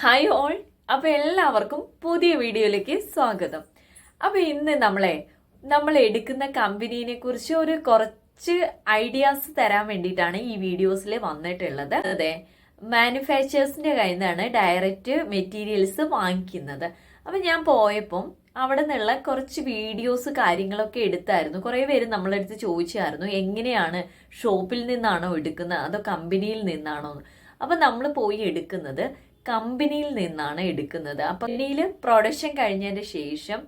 Hi all അപ്പോൾ എല്ലാവർക്കും പുതിയ വീഡിയോയിലേക്ക് സ്വാഗതം. അപ്പോൾ ഇന്ന് നമ്മളെ നമ്മൾ എടുക്കുന്ന കമ്പനീനെ കുറിച്ച് ഒരു കുറച്ച് ഐഡിയാസ് തരാൻ വേണ്ടിയിട്ടാണ് ഈ വീഡിയോസിൽ വന്നിട്ടുള്ളത്. അതെ മാനുഫാക്ചേഴ്സിന്റെ കയ്യിൽ നിന്നാണ് ഡയറക്റ്റ് മെറ്റീരിയൽസ് വാങ്ങിക്കുന്നത്. അപ്പം ഞാൻ പോയപ്പം അവിടെ നിന്നുള്ള കുറച്ച് വീഡിയോസ് കാര്യങ്ങളൊക്കെ എടുത്തായിരുന്നു. കുറേ പേര് നമ്മളെടുത്ത് ചോദിച്ചായിരുന്നു എങ്ങനെയാണ് ഷോപ്പിൽ നിന്നാണോ എടുക്കുന്നത്? അതോ കമ്പനിയിൽ നിന്നാണോ? അപ്പോൾ അപ്പം നമ്മൾ പോയി എടുക്കുന്നത് കമ്പനിയിൽ നിന്നാണ് എടുക്കുന്നത്. അപ്പം കമ്പനിയിൽ പ്രൊഡക്ഷൻ കഴിഞ്ഞതിന് ശേഷം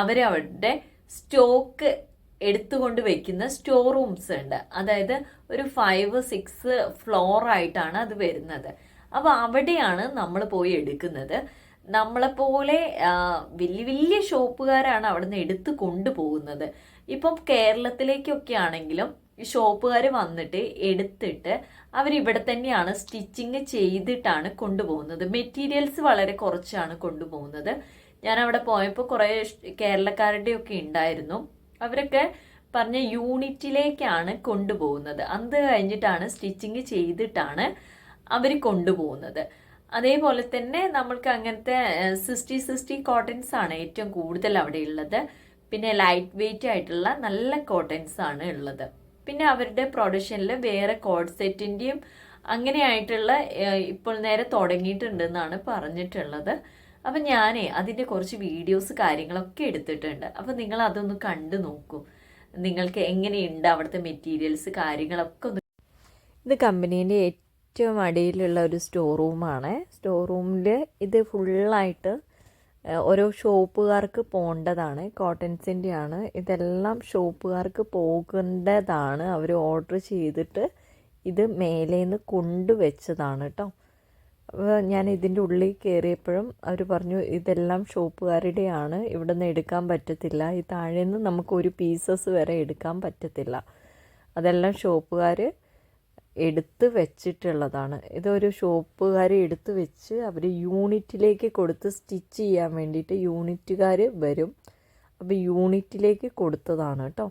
അവർ അവരുടെ സ്റ്റോക്ക് എടുത്തുകൊണ്ട് വെക്കുന്ന സ്റ്റോർ റൂംസ് ഉണ്ട്. അതായത് ഒരു ഫൈവ് സിക്സ് ഫ്ലോർ ആയിട്ടാണ് അത് വരുന്നത്. അപ്പോൾ അവിടെയാണ് നമ്മൾ പോയി എടുക്കുന്നത്. നമ്മളെപ്പോലെ പോലെ വലിയ വലിയ ഷോപ്പുകാരാണ് അവിടെ നിന്ന് എടുത്ത് കൊണ്ടുപോകുന്നത്. ഇപ്പം കേരളത്തിലേക്കൊക്കെ ആണെങ്കിലും ഈ ഷോപ്പുകാർ വന്നിട്ട് എടുത്തിട്ട് അവരിവിടെ തന്നെയാണ് സ്റ്റിച്ചിങ് ചെയ്തിട്ടാണ് കൊണ്ടുപോകുന്നത്. മെറ്റീരിയൽസ് വളരെ കുറച്ചാണ് കൊണ്ടുപോകുന്നത്. ഞാൻ അവിടെ പോയപ്പോൾ കുറേ കേരളക്കാരുടെ ഒക്കെ ഉണ്ടായിരുന്നു. അവരൊക്കെ പറഞ്ഞ യൂണിറ്റിലേക്കാണ് കൊണ്ടുപോകുന്നത്. അത് കഴിഞ്ഞിട്ടാണ് സ്റ്റിച്ചിങ് ചെയ്തിട്ടാണ് അവർ കൊണ്ടുപോകുന്നത്. അതേപോലെ തന്നെ നമ്മൾക്ക് അങ്ങനത്തെ സിസ്റ്റി സിസ്റ്റി കോട്ടൺസ് ആണ് ഏറ്റവും കൂടുതൽ അവിടെ ഉള്ളത്. പിന്നെ ലൈറ്റ് വെയിറ്റ് ആയിട്ടുള്ള നല്ല കോട്ടൺസ് ആണ് ഉള്ളത്. പിന്നെ അവരുടെ പ്രൊഡക്ഷനിൽ വേറെ കോഡ് സെറ്റിന്റെയും അങ്ങനെയായിട്ടുള്ള ഇപ്പോൾ നേരെ തുടങ്ങിയിട്ടുണ്ടെന്നാണ് പറഞ്ഞിട്ടുള്ളത്. അപ്പം ഞാനേ അതിന്റെ കുറച്ച് വീഡിയോസ് കാര്യങ്ങളൊക്കെ എടുത്തിട്ടുണ്ട്. അപ്പം നിങ്ങൾ അതൊന്ന് കണ്ടു നോക്കൂ. നിങ്ങൾക്ക് എങ്ങനെയുണ്ട് അവിടുത്തെ മെറ്റീരിയൽസ് കാര്യങ്ങളൊക്കെ ഒന്ന് ഇത് കമ്പനീന്റെ ഏറ്റവും അടിയിലുള്ള ഒരു സ്റ്റോർ റൂമാണ് സ്റ്റോർ റൂമിൽ ഇത് ഫുള്ളായിട്ട് ഓരോ ഷോപ്പുകാർക്ക് പോകേണ്ടതാണ് കോട്ടൺസിന്റെ ആണ് ഇതെല്ലാം ഷോപ്പുകാർക്ക് പോകേണ്ടതാണ്. അവർ ഓർഡർ ചെയ്തിട്ട് ഇത് മേലേന്ന് കൊണ്ടുവച്ചതാണ് കേട്ടോ. ഞാൻ ഇതിന്റെ ഉള്ളിൽ കയറിയപ്പോഴും അവർ പറഞ്ഞു ഇതെല്ലാം ഷോപ്പുകാരുടെയാണ്. ഇവിടെ നിന്ന് എടുക്കാൻ പറ്റത്തില്ല. ഈ താഴെ നിന്ന് നമുക്ക് ഒരു പീസസ് വരെ എടുക്കാൻ പറ്റത്തില്ല. അതെല്ലാം ഷോപ്പുകാർ എടുത്ത് വെച്ചിട്ടുള്ളതാണ്. ഇതൊരു ഷോപ്പുകാർ എടുത്ത് വെച്ച് അവർ യൂണിറ്റിലേക്ക് കൊടുത്ത് സ്റ്റിച്ച് ചെയ്യാൻ വേണ്ടിയിട്ട് യൂണിറ്റുകാർ വരും. അപ്പോൾ യൂണിറ്റിലേക്ക് കൊടുത്തതാണ് കേട്ടോ.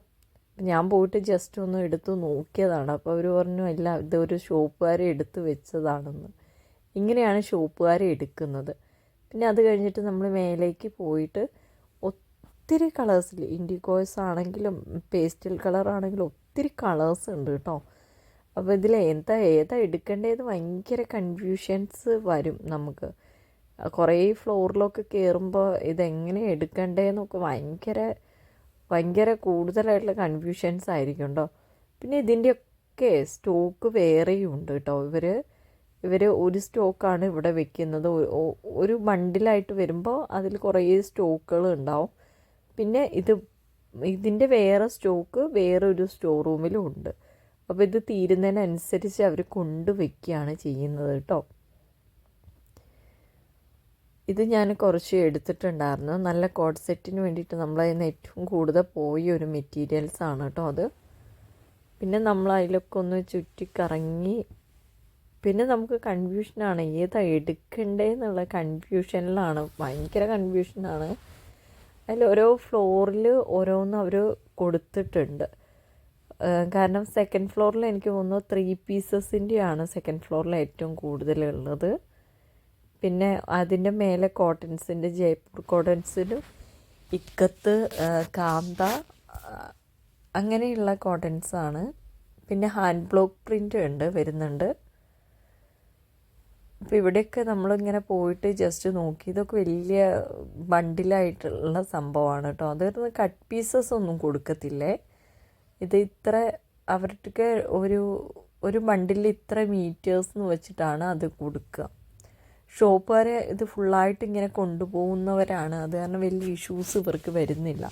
ഞാൻ പോയിട്ട് ജസ്റ്റ് ഒന്ന് എടുത്ത് നോക്കിയതാണ്. അപ്പോൾ അവർ പറഞ്ഞു അല്ല ഇതൊരു ഷോപ്പുകാരെ എടുത്ത് വെച്ചതാണെന്ന്. ഇങ്ങനെയാണ് ഷോപ്പുകാരെ എടുക്കുന്നത്. പിന്നെ അത് കഴിഞ്ഞിട്ട് നമ്മൾ മേലേക്ക് പോയിട്ട് ഒത്തിരി കളേഴ്സിൽ ഇൻഡിഗോയ്സ് ആണെങ്കിലും പേസ്റ്റൽ കളർ ആണെങ്കിലും ഒത്തിരി കളേഴ്സ് ഉണ്ട് കേട്ടോ. അപ്പോൾ ഇതിൽ എന്താ ഏതാ എടുക്കേണ്ടത് ഭയങ്കര കൺഫ്യൂഷൻസ് വരും നമുക്ക്. കുറേ ഫ്ലോറിലൊക്കെ കയറുമ്പോൾ ഇതെങ്ങനെ എടുക്കണ്ടേന്നൊക്കെ ഭയങ്കര ഭയങ്കര കൂടുതലായിട്ടുള്ള കൺഫ്യൂഷൻസ് ആയിരിക്കും കേട്ടോ പിന്നെ ഇതിന്റെയൊക്കെ സ്റ്റോക്ക് വേറെയും ഉണ്ട് കേട്ടോ ഇവർ ഇവർ ഒരു സ്റ്റോക്കാണ് ഇവിടെ വെക്കുന്നത്. ഒരു ബണ്ടിലായിട്ട് വരുമ്പോൾ അതിൽ കുറേ സ്റ്റോക്കുകൾ ഉണ്ടാവും. പിന്നെ ഇത് ഇതിന്റെ വേറെ സ്റ്റോക്ക് വേറൊരു സ്റ്റോർ റൂമിലും ഉണ്ട്. അപ്പോൾ ഇത് തീരുന്നതിനനുസരിച്ച് അവർ കൊണ്ടുവയ്ക്കുകയാണ് ചെയ്യുന്നത് കേട്ടോ. ഇത് ഞാൻ കുറച്ച് എടുത്തിട്ടുണ്ടായിരുന്നു. നല്ല കോഡ് സെറ്റിന് വേണ്ടിയിട്ട് നമ്മളതിന് ഏറ്റവും കൂടുതൽ പോയ ഒരു മെറ്റീരിയൽസ് ആണ് കേട്ടോ അത്. പിന്നെ നമ്മൾ അതിലൊക്കെ ഒന്ന് ചുറ്റിക്കറങ്ങി പിന്നെ നമുക്ക് കൺഫ്യൂഷനാണ് ഏതാ എടുക്കണ്ടേന്നുള്ള കൺഫ്യൂഷനിലാണ് ഭയങ്കര കൺഫ്യൂഷനാണ് അതിൽ ഓരോ ഫ്ലോറിൽ ഓരോന്ന് അവർ കൊടുത്തിട്ടുണ്ട്. കാരണം സെക്കൻഡ് ഫ്ലോറിൽ എനിക്ക് തോന്നുന്നു ത്രീ പീസസിന്റെയാണ് സെക്കൻഡ് ഫ്ലോറിൽ ഏറ്റവും കൂടുതലുള്ളത്. പിന്നെ അതിന്റെ മേലെ കോട്ടൺസിന്റെ ജയ്പൂർ കോട്ടൺസിലും ഇക്കത്ത് കാന്ത അങ്ങനെയുള്ള കോട്ടൺസാണ് പിന്നെ ഹാൻഡ് ബ്ലോക്ക് പ്രിന്റ് ഉണ്ട് വരുന്നുണ്ട്. അപ്പോൾ ഇവിടെയൊക്കെ നമ്മളിങ്ങനെ പോയിട്ട് ജസ്റ്റ് നോക്കി. ഇതൊക്കെ വലിയ ബണ്ടിലായിട്ടുള്ള സംഭവമാണ് കേട്ടോ. അതൊന്നും കട്ട് പീസസ് ഒന്നും കൊടുക്കത്തില്ലേ? ഇത് ഇത്ര അവർക്ക് ഒരു ഒരു ബണ്ടിൽ ഇത്ര മീറ്റേഴ്സ് എന്ന് വെച്ചിട്ടാണ് അത് കൊടുക്കുക ഷോപ്പുകാരെ ഇത് ഫുള്ളായിട്ട് ഇങ്ങനെ കൊണ്ടുപോകുന്നവരാണ്. അത് കാരണം വലിയ ഇഷ്യൂസ് ഇവർക്ക് വരുന്നില്ല.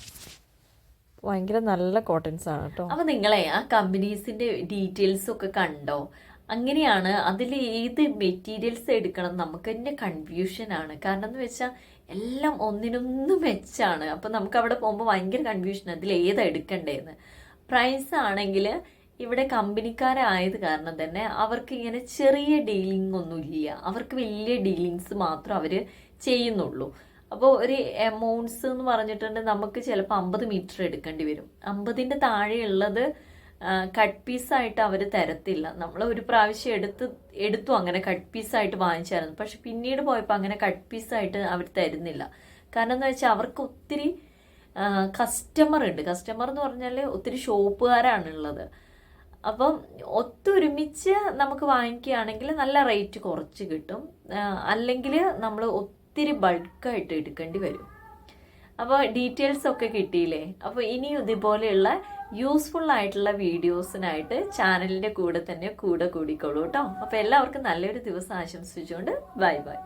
ഭയങ്കര നല്ല കോട്ടൺസ് ആണ് കേട്ടോ അപ്പൊ നിങ്ങളെ ആ കമ്പനീസിന്റെ ഡീറ്റെയിൽസ് ഒക്കെ കണ്ടോ? അങ്ങനെയാണ് അതിൽ ഏത് മെറ്റീരിയൽസ് എടുക്കണം നമുക്ക് തന്നെ കൺഫ്യൂഷൻ ആണ്. കാരണം എന്ന് വെച്ചാൽ എല്ലാം ഒന്നിനൊന്ന് മെച്ചാണ്. അപ്പൊ നമുക്ക് അവിടെ പോകുമ്പോൾ ഭയങ്കര കൺഫ്യൂഷൻ അതിൽ ഏതാ എടുക്കണ്ടേന്ന്. പ്രൈസ് ആണെങ്കിൽ ഇവിടെ കമ്പനിക്കാരായത് കാരണം തന്നെ അവർക്ക് ഇങ്ങനെ ചെറിയ ഡീലിംഗ് ഒന്നും ഇല്ല അവർക്ക് വലിയ ഡീലിങ്സ് മാത്രം അവർ ചെയ്യുന്നുള്ളൂ. അപ്പോൾ ഒരു എമൗണ്ട്സ് എന്ന് പറഞ്ഞിട്ടുണ്ടെങ്കിൽ നമുക്ക് ചിലപ്പോൾ അമ്പത് മീറ്റർ എടുക്കേണ്ടി വരും. അമ്പതിന്റെ താഴെയുള്ളത് കട്ട് പീസായിട്ട് അവർ തരത്തില്ല. നമ്മൾ ഒരു പ്രാവശ്യം എടുത്ത് എടുത്തു അങ്ങനെ കട്ട് പീസായിട്ട് വാങ്ങിച്ചായിരുന്നു. പക്ഷെ പിന്നീട് പോയപ്പോൾ അങ്ങനെ കട്ട് pieces-ആയിട്ട് അവർ തരുന്നില്ല. കാരണം എന്ന് വെച്ചാൽ അവർക്ക് ഒത്തിരി കസ്റ്റമർ ഉണ്ട്. കസ്റ്റമർ എന്ന് പറഞ്ഞാൽ ഒത്തിരി ഷോപ്പുകാരാണ് ഉള്ളത് അപ്പം ഒത്തൊരുമിച്ച് നമുക്ക് വാങ്ങിക്കുകയാണെങ്കിൽ നല്ല റേറ്റ് കുറച്ച് കിട്ടും. അല്ലെങ്കിൽ നമ്മൾ ഒത്തിരി ബൾക്കായിട്ട് എടുക്കേണ്ടി വരും. അപ്പോൾ ഡീറ്റെയിൽസ് ഒക്കെ കിട്ടിയില്ലേ? അപ്പോൾ ഇനിയും ഇതുപോലെയുള്ള യൂസ്ഫുൾ ആയിട്ടുള്ള വീഡിയോസിനായിട്ട് ചാനലിന്റെ കൂടെ തന്നെ കൂടെ കൂടിക്കോളൂ കേട്ടോ. അപ്പോൾ എല്ലാവർക്കും നല്ലൊരു ദിവസം ആശംസിച്ചുകൊണ്ട് ബൈ ബൈ